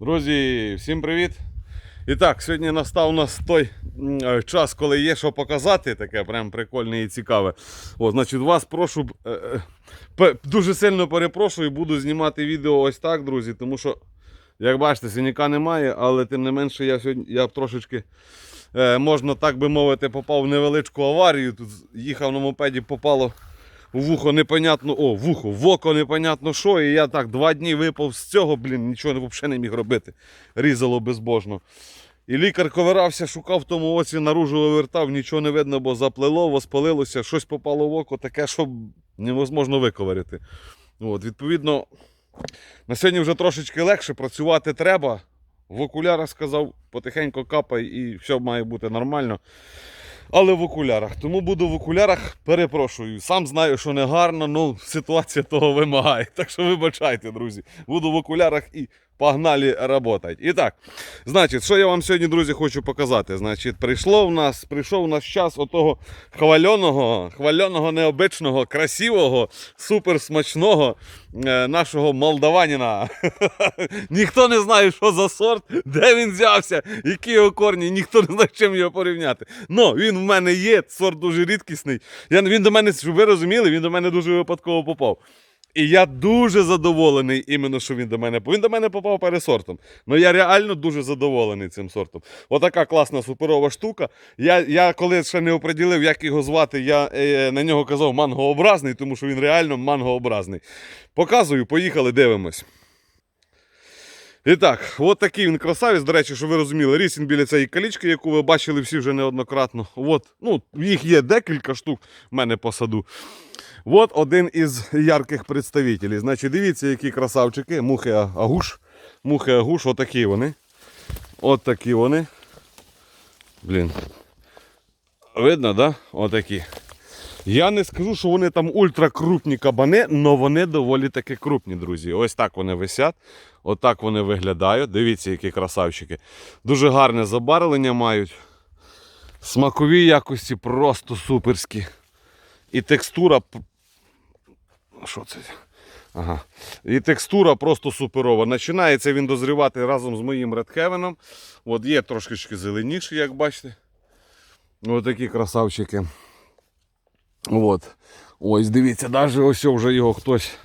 Друзі, всім привіт! І так, сьогодні настав у нас той е, час, коли є що показати, таке прям прикольне і цікаве. О, значить, вас прошу, е, е, дуже сильно перепрошую, буду знімати відео ось так, друзі, тому що, як бачите, синяка немає, але тим не менше я сьогодні я трошечки, можна так би мовити, попав в невеличку аварію. Тут їхав на мопеді, попало у вухо непонятно, о, в ухо, в око непонятно що. І я так два дні випав з цього, блін, нічого взагалі не міг робити. Різало безбожно. І лікар ковирався, шукав в тому оці, наружу вивертав, нічого не видно, бо заплило, воспалилося, щось попало в око, таке, що невозможно виковирити. От, відповідно, на сьогодні вже трошечки легше, працювати треба. В окулярах сказав, потихеньку капай і все має бути нормально. Але в окулярах. Тому буду в окулярах, перепрошую. Сам знаю, що не гарно, але ситуація того вимагає. Так що вибачайте, друзі. Буду в окулярах і погнали работать. І так, значить, що я вам сьогодні, друзі, хочу показати. Значить, прийшло в нас, прийшов у нас час отого хвальоного, хвальоного, необичного, красивого, суперсмачного е, нашого молдаваніна. Ніхто не знає, що за сорт, де він взявся, які його корні, ніхто не знає, з чим його порівняти. Ну, він в мене є, сорт дуже рідкісний. Я, він до мене, щоб ви розуміли, він до мене дуже випадково попав. І я дуже задоволений, іменно, що він до мене. Він до мене попав пересортом. Ну я реально дуже задоволений цим сортом. Отака класна суперова штука. Я, я коли ще не оприділив, як його звати, я е, на нього казав мангообразний, тому що він реально мангообразний. Показую, поїхали, дивимось. І так, от такий він красавець. До речі, що ви розуміли, ріс біля цієї калічки, яку ви бачили всі вже неоднократно. От, ну, їх є декілька штук в мене по саду. От один із ярких представителів. Значить, дивіться, які красавчики. Мухи агуш. Мухи агуш, отакі вони. От такі вони. Блін. Видно, да? Отакі. Я не скажу, що вони там ультракрупні кабани, але вони доволі таки крупні, друзі. Ось так вони висять. Отак вони виглядають. Дивіться, які красавчики. Дуже гарне забарвлення мають. Смакові якості просто суперські. І текстура. Що це? Ага. І текстура просто суперова. Починається він дозрівати разом з моїм редхевеном. От є трошки зеленіші, як бачите. Ось такі красавчики. От. Ось дивіться, навіть ось вже його хтось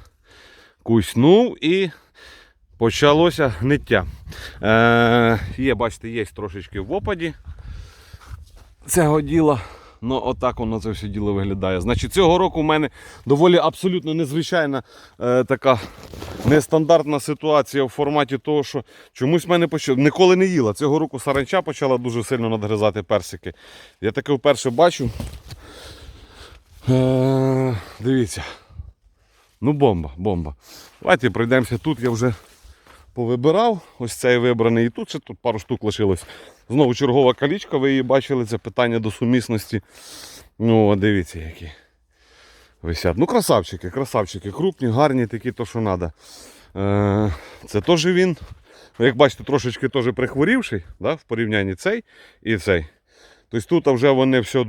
куснув і почалося гниття. Е, є, бачите, є трошечки в опаді цього діла. Ну, отак воно це все діло виглядає. Значить, цього року в мене доволі абсолютно незвичайна е, така нестандартна ситуація в форматі того, що чомусь в мене почав. Ніколи не їла. Цього року саранча почала дуже сильно надгризати персики. Я таке вперше бачу. Е, дивіться. Ну, бомба, бомба. Давайте пройдемося тут. Я вже повибирав. Ось цей вибраний. І тут ще тут пару штук лишилось. Знову чергова калічка, ви її бачили, це питання до сумісності. Ну, дивіться, які висять. Ну, красавчики, красавчики, крупні, гарні, такі, то що треба. Це теж він. Як бачите, трошечки теж прихворівший, да, в порівнянні цей і цей. Тобто тут вже вони все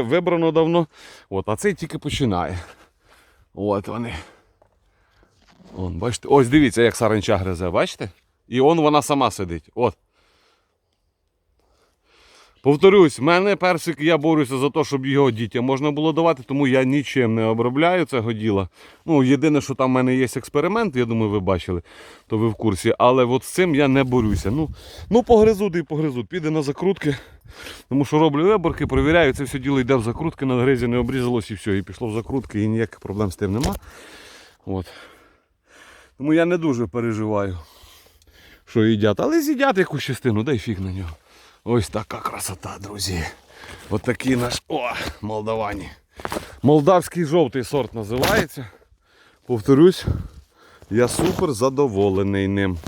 вибрано давно. От, а цей тільки починає. От вони. Вон, бачите? Ось дивіться, як саранча гризе, бачите? І он вона сама сидить. От. Повторюсь, в мене персик, я борюся за те, щоб його дітям можна було давати, тому я нічим не обробляю цього діла. Ну, єдине, що там в мене є експеримент, я думаю, ви бачили, то ви в курсі. Але от з цим я не борюся. Ну, ну погризу, і погризу. Піде на закрутки. Тому що роблю виборки, перевіряю, це все діло йде в закрутки, на гризі не обрізалось і все. І пішло в закрутки, і ніяких проблем з тим нема. От. Тому я не дуже переживаю, що їдять. Але з'їдять якусь частину, дай фіг на нього. Ось така красота, друзі. От такий наш. О, молдавані. Молдавський жовтий сорт називається. Повторюсь, я супер задоволений ним.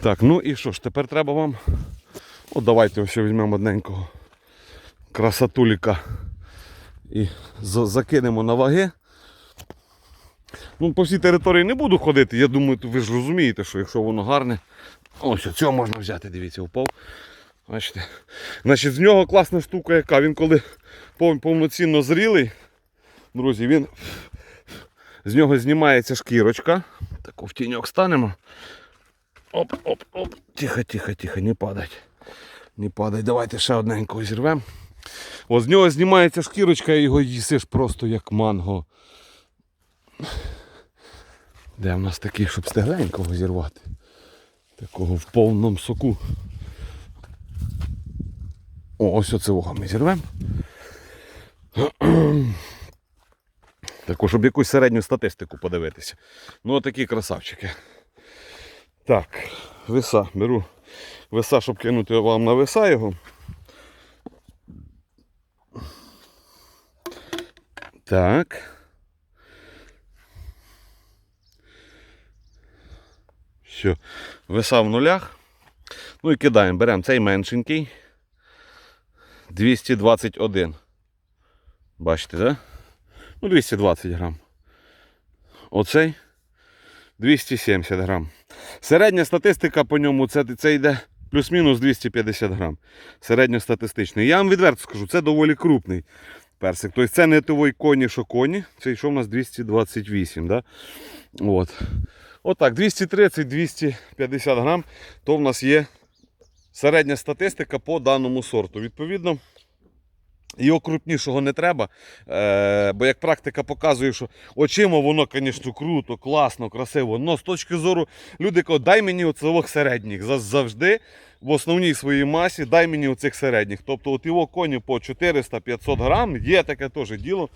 Так, ну і що ж, тепер треба вам. От давайте ось візьмемо одненького красотуліка і закинемо на ваги. Ну, по всій території не буду ходити. Я думаю, ви ж розумієте, що якщо воно гарне. Ось цього можна взяти, дивіться, упав. Бачите? Значить, з нього класна штука, яка він коли пов- повноцінно зрілий, друзі, він з нього знімається шкірочка. Таку в тіньок станемо. Оп, оп, оп. Тихо, тихо, тихо, не падать. Не падай. Давайте ще одненького зірвемо. З нього знімається шкірочка і його їсиш просто як манго. Де в нас такий, щоб стегленького зірвати? Такого в повному соку. О, ось оце вуха ми зірвемо. Також, щоб якусь середню статистику подивитися. Ну, отакі красавчики. Так, веса. Беру веса, щоб кинути вам на веса його. Так. Все. Веса в нулях. Ну і кидаємо. Беремо цей меншенький. 221. Бачите, да? Ну, 220 грам. Оцей 270 грам. Середня статистика по ньому це, це йде плюс-мінус 250 грам. Середньостатистичний. Я вам відверто скажу, це доволі крупний персик. Тобто це не той коні, що коні. Це йшов у нас 228. Да? От. Отак, 230-250 грам, то в нас є середня статистика по даному сорту. Відповідно, його крупнішого не треба. Е, бо як практика показує, що очима воно, звісно, круто, класно, красиво. Але з точки зору люди кажуть, дай мені оцих середніх. Завжди в основній своїй масі дай мені оцих середніх. Тобто от його коні по 400-500 грам, є таке теж діло,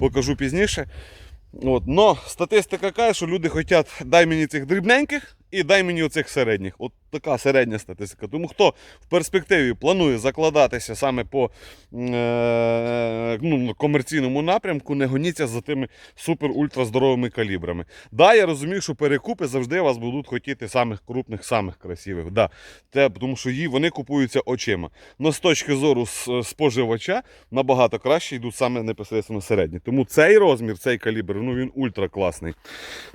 покажу пізніше. От, но статистика каже, що люди хочуть, дай мені цих дрібненьких і дай мені оцих середніх. От така середня статистика. Тому хто в перспективі планує закладатися саме по е, ну, комерційному напрямку, не гоніться за тими супер-ультра здоровими калібрами. Да, я розумію, що перекупи завжди вас будуть хотіти самих крупних, самих красивих. Да. Те, тому що її, вони купуються очима. Но з точки зору споживача набагато краще йдуть саме непосередньо середні. Тому цей розмір, цей калібр, ну він ультра класний.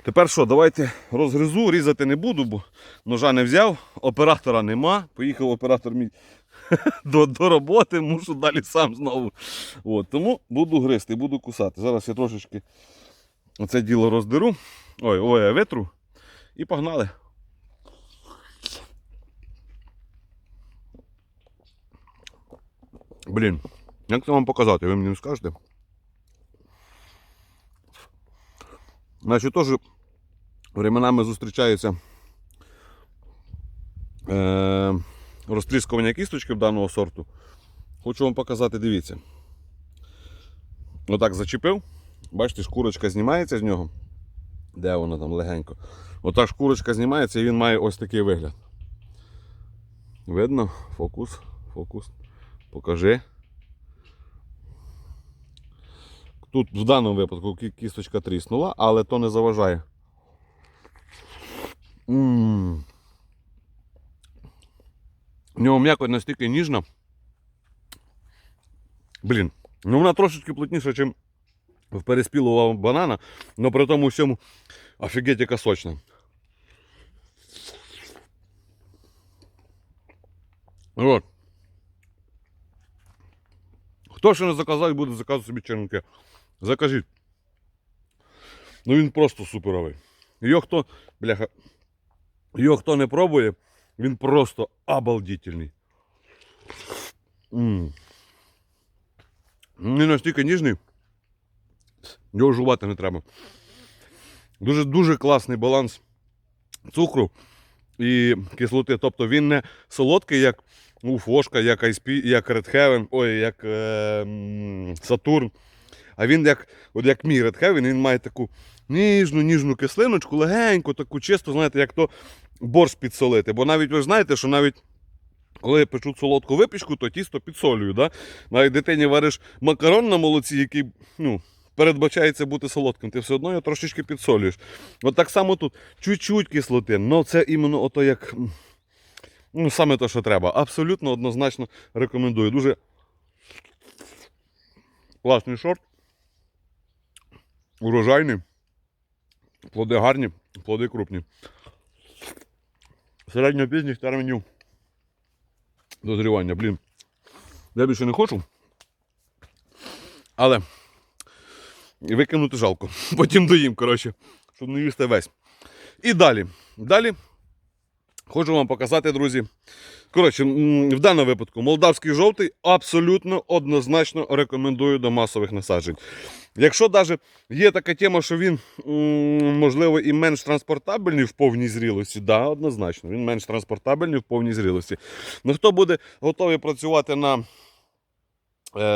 Тепер що, давайте розгризу, різати не буду, бо ножа не взяв, оператора нема. Поїхав оператор мій до, до роботи, мушу далі сам знову. От, тому буду гризти, буду кусати. Зараз я трошечки оце діло роздеру. Ой, ой, я витру. І погнали. Блін, як це вам показати, ви мені скажете? Значить, теж временами зустрічається е, розтріскування кісточки даного сорту. Хочу вам показати, дивіться. Отак зачепив. Бачите, шкурочка знімається з нього. Де вона там легенько? Отак шкурочка знімається і він має ось такий вигляд. Видно? Фокус, фокус. Покажи. Тут в даному випадку кісточка тріснула, але то не заважає. м В нього м'якоть настільки ніжна. Блін, ну вона трошечки плотніша, ніж в переспілого банана, але при тому всьому офігеть яка сочна. От. Хто ще не заказав і буде заказувати собі черенки, закажіть. Ну він просто суперовий. Його хто, бляха, його хто не пробує, Він просто обалдительний. Він настільки ніжний, його жувати не треба. Дуже дуже класний баланс цукру і кислоти. Тобто він не солодкий, як у Фошка, як ISP, як Red Heaven, ой, як е. А він як, от як мій Red Heaven, він має таку ніжну, ніжну кислиночку, легеньку, таку чисту, знаєте, як то борщ підсолити. Бо навіть ви ж знаєте, що навіть коли печуть солодку випічку, то тісто підсолюю. Да? Навіть дитині вариш макарон на молоці, який ну, передбачається бути солодким, ти все одно його трошечки підсолюєш. От так само тут чуть-чуть кислоти, але це іменно ото як. Ну, саме те, що треба. Абсолютно однозначно рекомендую. Дуже класний шорт. Урожайний. Плоди гарні, плоди крупні. Середньопізніх термінів дозрівання. Блін. Я більше не хочу. Але викинути жалко. Потім доїм, коротше, щоб не їсти весь. І далі. Далі Хочу вам показати, друзі. Коротше, в даному випадку молдавський жовтий абсолютно однозначно рекомендую до масових насаджень. Якщо навіть є така тема, що він, можливо, і менш транспортабельний в повній зрілості, да, однозначно, він менш транспортабельний в повній зрілості. Ну хто буде готовий працювати на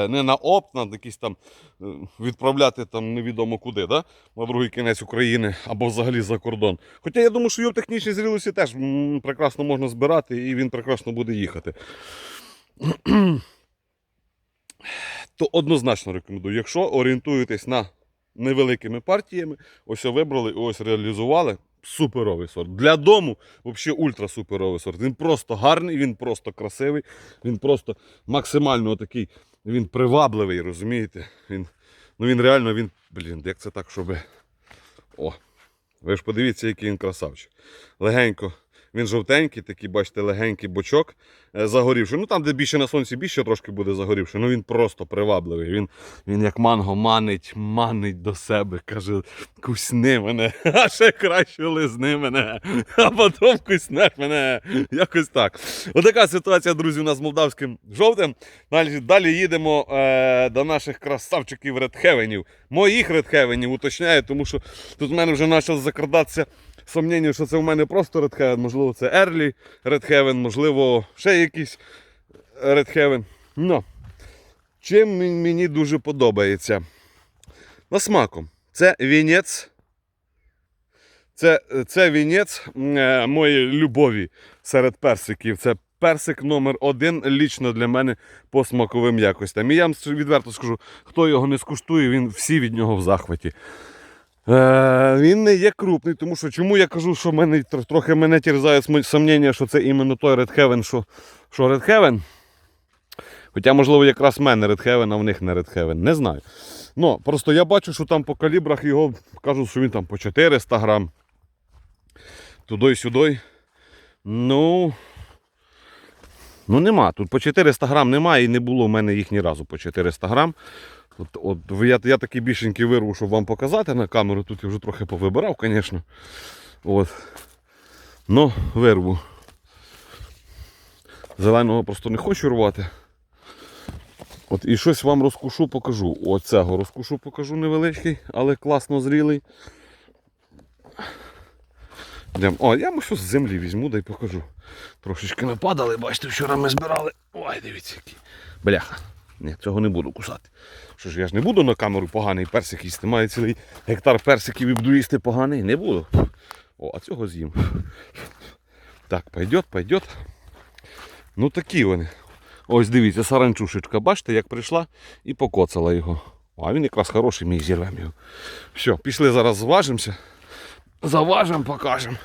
не на опт, на якісь там е, відправляти там невідомо куди, да? на другий кінець України або взагалі за кордон. Хоча я думаю, що його в технічній зрілості теж прекрасно можна збирати і він прекрасно буде їхати. То однозначно рекомендую. Якщо орієнтуєтесь на невеликими партіями, ось вибрали і ось реалізували. Суперовий сорт. Для дому взагалі ультра суперовий сорт. Він просто гарний, він просто красивий, він просто максимально такий, він привабливий, розумієте? Він, ну він реально, він, блін, як це так, щоб. О, ви ж подивіться, який він красавчик. Легенько. Він жовтенький, такий, бачите, легенький бочок е, загорівший. Ну там, де більше на сонці, більше трошки буде загорівший. Ну він просто привабливий. Він, він як манго манить, манить до себе. Каже, кусни мене, а ще краще лизни мене, а потім куснеш мене. Якось так. Отака ситуація, друзі, у нас з молдавським жовтим. Далі, далі їдемо е, до наших красавчиків редхевенів. Моїх редхевенів, уточняю, тому що тут в мене вже почало закрадатися сумніння, що це в мене просто редхевен. Можливо, це Ерлі редхевен, можливо, ще якийсь редхевен. Ну, чим мені дуже подобається? На смаком. Це вінець. Це, це вінець е, моєї любові серед персиків. Це персик номер один лічно для мене по смаковим якостям. І я вам відверто скажу, хто його не скуштує, він всі від нього в захваті. Е, він не є крупний, тому що чому я кажу, що мене трохи мене терзає сумніння, що це іменно той Red Heaven, що, що Red Heaven. Хоча, можливо, якраз в мене Red Heaven, а в них не Red Heaven. Не знаю. Ну, просто я бачу, що там по калібрах його кажуть, що він там по 400 грам. Туди-сюди. Ну. Ну нема. Тут по 400 грам немає і не було в мене їх ні разу по 400 грам. От, от, я, я такий більшенький вирву, щоб вам показати на камеру. Тут я вже трохи повибирав, звісно. От. Ну, вирву. Зеленого просто не хочу рвати. От і щось вам розкушу, покажу. Оцього розкушу, покажу невеличкий, але класно зрілий. Йдем. О, я щось з землі візьму, дай покажу. Трошечки ми падали, бачите, вчора ми збирали. Ой, дивіться який. Бляха. Ні, цього не буду кусати. Що ж, я ж не буду на камеру поганий персик їсти. Маю цілий гектар персиків і буду їсти поганий. Не буду. О, а цього з'їм. Так, пойдет, пойдет. Ну такі вони. Ось дивіться, саранчушечка, бачите, як прийшла і покоцала його. А він якраз хороший, ми зірвемо його. Все, пішли зараз зважимося. Заважимо, покажемо.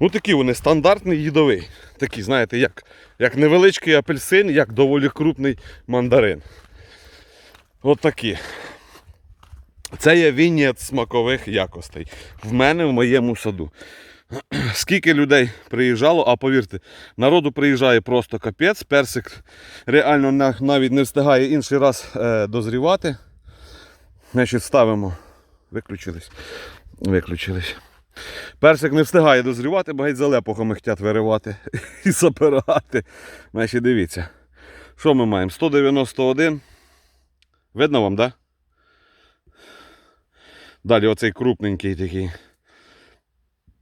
Ну такі вони стандартний їдовий. Такі, знаєте, як, як невеличкий апельсин, як доволі крупний мандарин. От такі. Це є вінець смакових якостей. В мене в моєму саду. Скільки людей приїжджало, а повірте, народу приїжджає просто капець. Персик реально навіть не встигає інший раз е, дозрівати. Значить, ставимо. Виключились. Виключились. Персик не встигає дозрівати, бо геть залепухами хочуть виривати і запирати. Значить, дивіться. Що ми маємо? 191. Видно вам, так? Да? Далі оцей крупненький такий.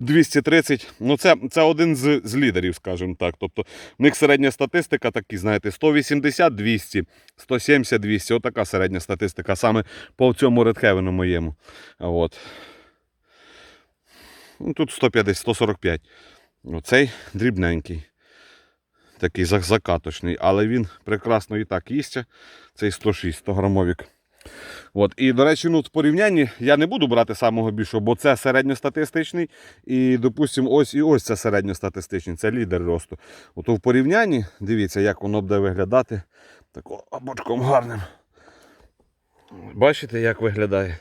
230. Ну, це, це один з, з лідерів, скажімо так. Тобто, в них середня статистика такі, знаєте, 180, 200, 170, 200. Отака середня статистика саме по цьому редхевену моєму. От. Ну, тут 150, 145. Оцей дрібненький. Такий закаточний, але він прекрасно і так їсться. Цей 106, 100 грамовік. От. І, до речі, ну, в порівнянні я не буду брати самого більшого, бо це середньостатистичний. І, допустимо, ось і ось це середньостатистичний, це лідер росту. Ото в порівнянні, дивіться, як воно буде виглядати таким бочком гарним. Бачите, як виглядає?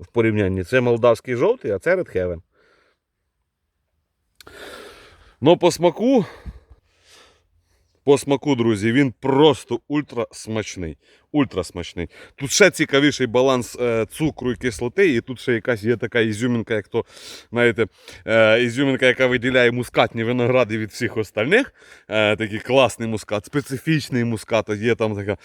В порівнянні. Це молдавський жовтий, а це Heaven. Ну, по смаку. По смаку, друзі, він просто ультра смачний. Ультра смачний. Тут ще цікавіший баланс е, цукру і кислоти, і тут ще якась є така ізюмінка, як то, знаєте, е, ізюмінка, яка виділяє мускатні виногради від всіх остальних. Е, такий класний мускат, специфічний мускат. Є там така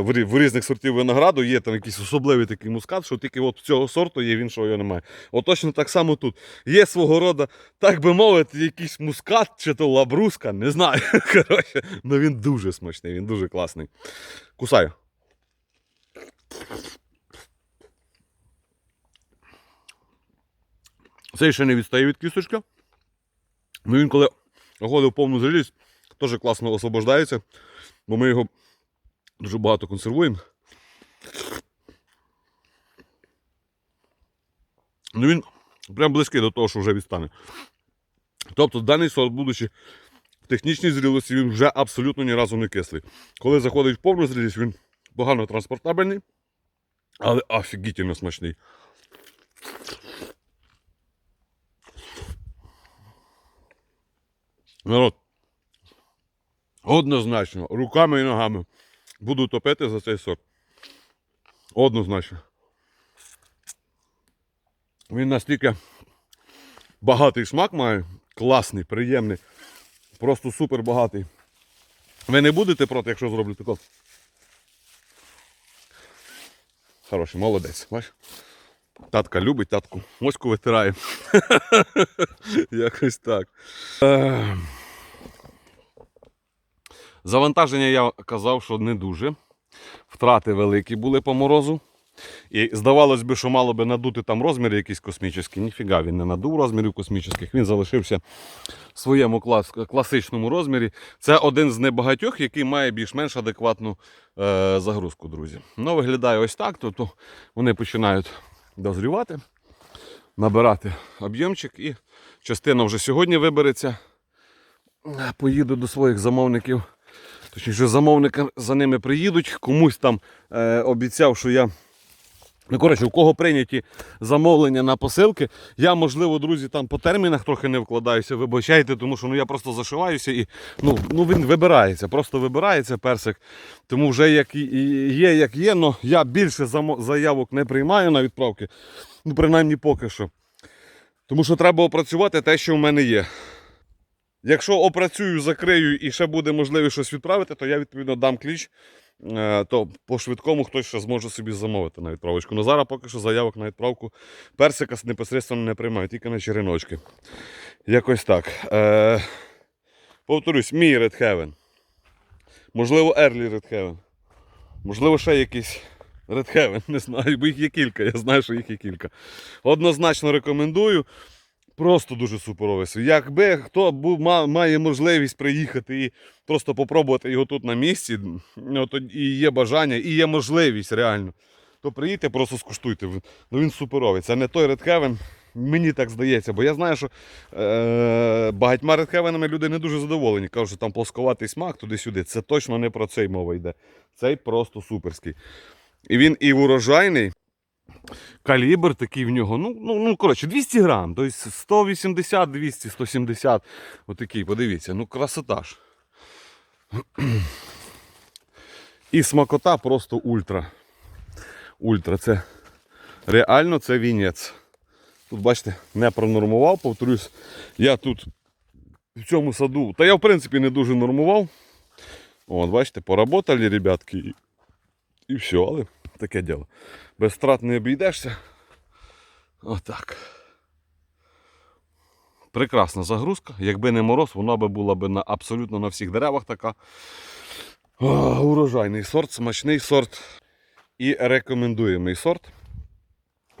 в, різних сортів винограду, є там якийсь особливий такий мускат, що тільки от цього сорту є, в іншого його немає. От точно так само тут. Є свого роду, так би мовити, якийсь мускат чи то лабруска, не знаю. Коротше, ну він дуже смачний, він дуже класний. Кусаю. Цей ще не відстає від кісточки. Ну він коли оголив повну зрілість, теж класно освобождається, бо ми його дуже багато консервуємо. Ну він прям близький до того, що вже відстане. Тобто даний сорт, будучи в технічній зрілості, він вже абсолютно ні разу не кислий. Коли заходить в повну зрілість, він погано транспортабельний, але офігітельно смачний. Народ. Однозначно, руками і ногами буду топити за цей сорт. Однозначно. Він настільки багатий смак має, класний, приємний, просто супер багатий. Ви не будете проти, якщо зроблю тако? Хороший, молодець, бачиш? Татка любить, татку моську витирає. Якось так. Завантаження я казав, що не дуже. Втрати великі були по морозу. І здавалось би, що мало би надути там розміри якісь космічні. Ніфіга він не надув розмірів космічних. Він залишився в своєму клас, класичному розмірі. Це один з небагатьох, який має більш-менш адекватну е, загрузку, друзі. Ну, виглядає ось так. Тобто вони починають дозрівати, набирати об'ємчик, і частина вже сьогодні вибереться. Поїду до своїх замовників. Точніше, замовники за ними приїдуть. Комусь там е, обіцяв, що я. Ну, коротше, у кого прийняті замовлення на посилки, я, можливо, друзі, там по термінах трохи не вкладаюся, вибачайте, тому що ну, я просто зашиваюся і ну, ну, він вибирається, просто вибирається персик. Тому вже як є, як є, але я більше заявок не приймаю на відправки. Ну, принаймні поки що. Тому що треба опрацювати те, що в мене є. Якщо опрацюю, закрию і ще буде можливість щось відправити, то я відповідно дам кліч. Е, То по швидкому хтось ще зможе собі замовити на відправочку. Ну зараз поки що заявок на відправку персика непосередньо не приймаю, тільки на череночки. Якось так. Е, Повторюсь, мій Heaven. Можливо, Red Heaven. Можливо, ще якийсь Heaven, не знаю, бо їх є кілька, я знаю, що їх є кілька. Однозначно рекомендую. Просто дуже суперовий. Якби хто був, має можливість приїхати і просто попробувати його тут на місці, ну, і є бажання, і є можливість реально, то приїдьте, просто скуштуйте. Ну він суперовий. Це не той Heaven, мені так здається, бо я знаю, що е- багатьма Heaven'ами люди не дуже задоволені. Кажуть, що там плосковатий смак туди-сюди. Це точно не про цей мова йде. Цей просто суперський. І він і урожайний. Калібр такий в нього, ну, ну, ну коротше, 200 грам, тобто 180, 200, 170. Отакий, подивіться, ну красота ж. І смакота просто ультра. Ультра. Це реально це вінець. Тут, бачите, не пронормував, повторюсь, я тут в цьому саду, та я в принципі не дуже нормував. От, бачите, поработали, ребятки, і, і все, але таке діло. Без втрат не обійдешся. Отак. Прекрасна загрузка. Якби не мороз, вона би була б на, абсолютно на всіх деревах така. О, урожайний сорт, смачний сорт і рекомендуємий сорт.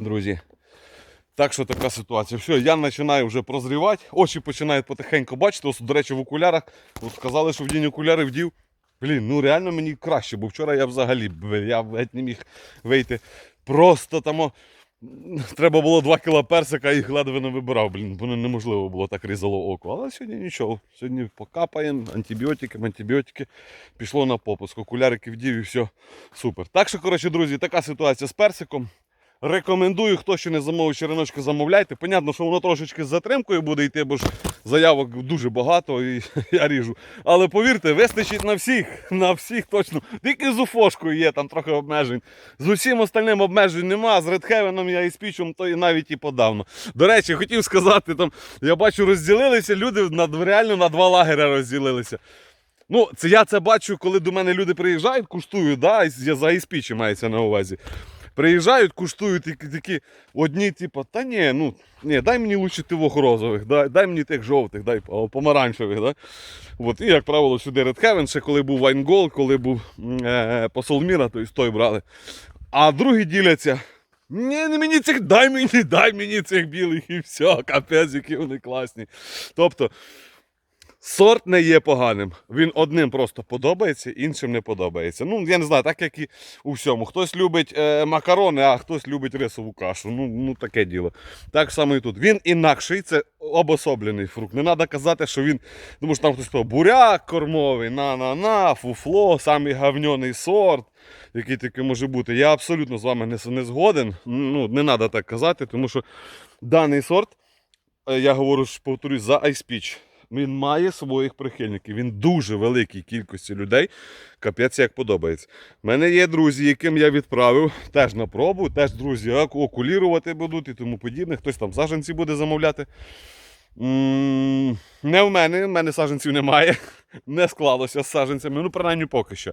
Друзі. Так що така ситуація. Все, я починаю вже прозрівати. Очі починають потихеньку бачити. Ось, до речі, в окулярах. От сказали, що вдінь окуляри вдів. Блін, ну реально мені краще, бо вчора я взагалі я геть не міг вийти. Просто там треба було 2 кіла персика, їх ледве не вибирав. Блін, бо неможливо було так різало око. Але сьогодні нічого. Сьогодні покапаємо антибіотики, антибіотики. Пішло на попуск. Окулярики вдів і все супер. Так що, коротше, друзі, така ситуація з персиком. Рекомендую, хто ще не замовив череночки, замовляйте. Понятно, що воно трошечки з затримкою буде йти, бо ж заявок дуже багато і я ріжу. Але повірте, вистачить на всіх, на всіх точно. Тільки з уфошкою є там трохи обмежень. З усім остальним обмежень нема. З редхевеном я і спічем, то і навіть і подавно. До речі, хотів сказати, там, я бачу, розділилися люди на, реально на два лагеря розділилися. Ну, це я це бачу, коли до мене люди приїжджають, куштують, да, я за іспічі мається на увазі. Приїжджають, куштують такі, такі одні, типу, та ні, ну ні, дай мені лучше тивох розових, дай, дай мені тих жовтих, дай помаранчевих. Да? От, і, як правило, сюди Heaven, ще коли був Вайнгол, коли був е, посол Міра, то і той брали. А другі діляться. Ні, не мені цих, дай мені, дай мені цих білих і все, капець, які вони класні. Тобто, Сорт не є поганим. Він одним просто подобається, іншим не подобається. Ну, я не знаю, так як і у всьому. Хтось любить е, макарони, а хтось любить рисову кашу. Ну, ну таке діло. Так само і тут. Він інакший, це обособлений фрукт. Не треба казати, що він. Тому що там хтось сказав, буряк кормовий, на-на-на, фуфло, самий гавньоний сорт, який таки може бути. Я абсолютно з вами не, не згоден. Ну, не треба так казати, тому що даний сорт, е, я говорю, ж, повторюсь, за Peach. Він має своїх прихильників. Він дуже великій кількості людей. Капець як подобається. У мене є друзі, яким я відправив теж на пробу, теж друзі окулірувати будуть і тому подібне. Хтось там саженці буде замовляти. Не в мене, в мене саженців немає. Не склалося з саженцями, ну принаймні поки що.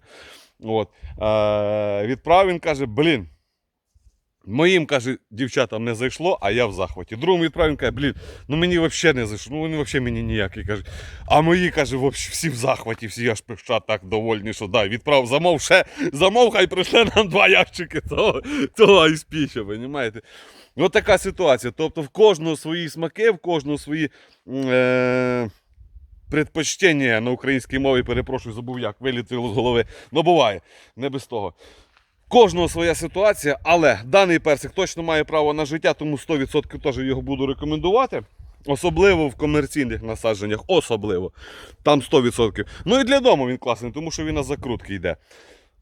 От. Е, відправив, він каже: блін. Моїм, каже, дівчатам не зайшло, а я в захваті. Другому відправив, каже, блін, ну мені взагалі не зайшло, ну вони взагалі мені ніякі. Каже. А мої, каже, всі в захваті, всі аж пищать так довольні, що дай, відправ замов, ще замов, хай прийшли нам два ящики того, того айспіча, розумієте? Ось така ситуація. Тобто в кожного свої смаки, в кожного свої. Е- Предпочтення на українській мові, перепрошую, забув як, вилітіло з голови. Ну, буває, не без того. Кожного своя ситуація, але даний персик точно має право на життя, тому 100% теж його буду рекомендувати. Особливо в комерційних насадженнях, особливо. Там 100%. Ну і для дому він класний, тому що він на закрутки йде.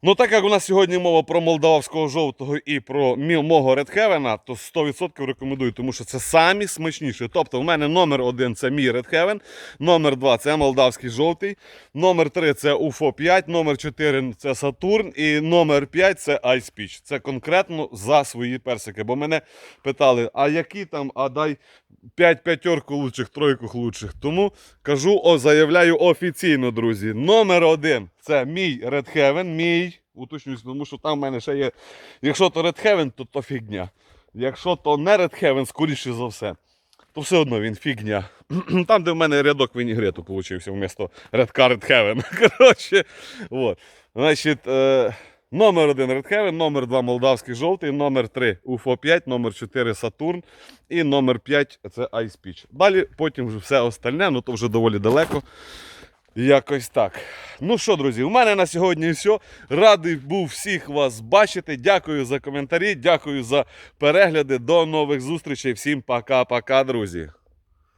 Ну, так як у нас сьогодні мова про молдавського жовтого і про мого Редхевена, то 100% рекомендую, тому що це самі смачніші. Тобто, в мене номер один це мій Редхевен, номер два це молдавський жовтий, номер три це Уфо 5, номер 4 це Сатурн і номер 5 це Ice Peach. Це конкретно за свої персики. Бо мене питали, а які там, а дай 5 п'ятерку лучших, тройку лучших. Тому кажу, о, заявляю офіційно, друзі. Номер один це мій Red Heaven, мій. Уточнюсь, тому що там в мене ще є. Якщо то Red Heaven, то то фігня. Якщо то не Red Heaven, скоріше за все, то все одно він фігня. Там, де в мене рядок вінігрету получився вмісто Car Red Heaven. Коротше, от. Значить, е, номер один Red Heaven, номер два молдавський жовтий, номер 3 UFO 5, номер 4 Сатурн і номер 5 це Ice Peach. Далі потім вже все остальне, ну то вже доволі далеко. Якось так. Ну що, друзі, у мене на сьогодні все. Радий був всіх вас бачити. Дякую за коментарі, дякую за перегляди. До нових зустрічей. Всім пока-пока, друзі.